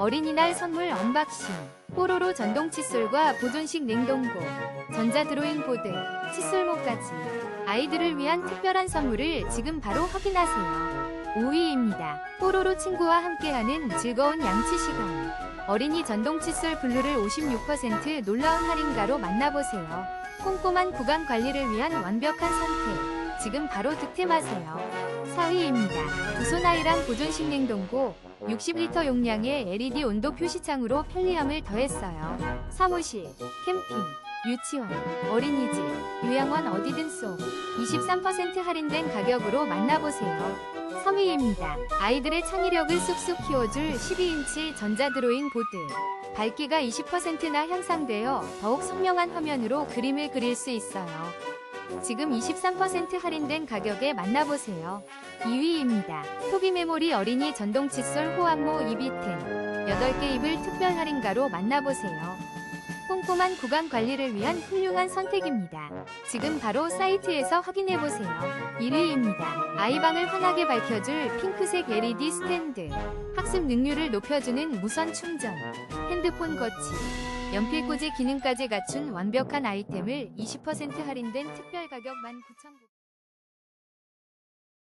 어린이날 선물 언박싱. 뽀로로 전동 칫솔과 보존식 냉동고, 전자 드로잉 보드, 칫솔모까지. 아이들을 위한 특별한 선물을 지금 바로 확인하세요. 5위입니다. 뽀로로 친구와 함께하는 즐거운 양치 시간. 어린이 전동 칫솔 블루를 56% 놀라운 할인가로 만나보세요. 꼼꼼한 구강 관리를 위한 완벽한 선택. 지금 바로 득템하세요. 4위입니다. 두소나이랑 보존식 냉동고 60리터 용량의 LED 온도 표시창으로 편리함을 더했어요. 사무실, 캠핑, 유치원, 어린이집, 요양원 어디든 쏙 23% 할인된 가격으로 만나보세요. 3위입니다. 아이들의 창의력을 쑥쑥 키워줄 12인치 전자 드로잉 보드. 밝기가 20%나 향상되어 더욱 선명한 화면으로 그림을 그릴 수 있어요. 지금 23% 할인된 가격에 만나보세요. 2위입니다. 토비 메모리 어린이 전동 칫솔 호암모 2비텐 8개 입을 특별 할인가로 만나보세요. 꼼꼼한 구강 관리를 위한 훌륭한 선택입니다. 지금 바로 사이트에서 확인해보세요. 1위입니다. 아이방을 환하게 밝혀줄 핑크색 LED 스탠드. 학습 능률을 높여주는 무선 충전. 핸드폰 거치. 연필 꽂이 기능까지 갖춘 완벽한 아이템을 20% 할인된 특별 가격 19,900원.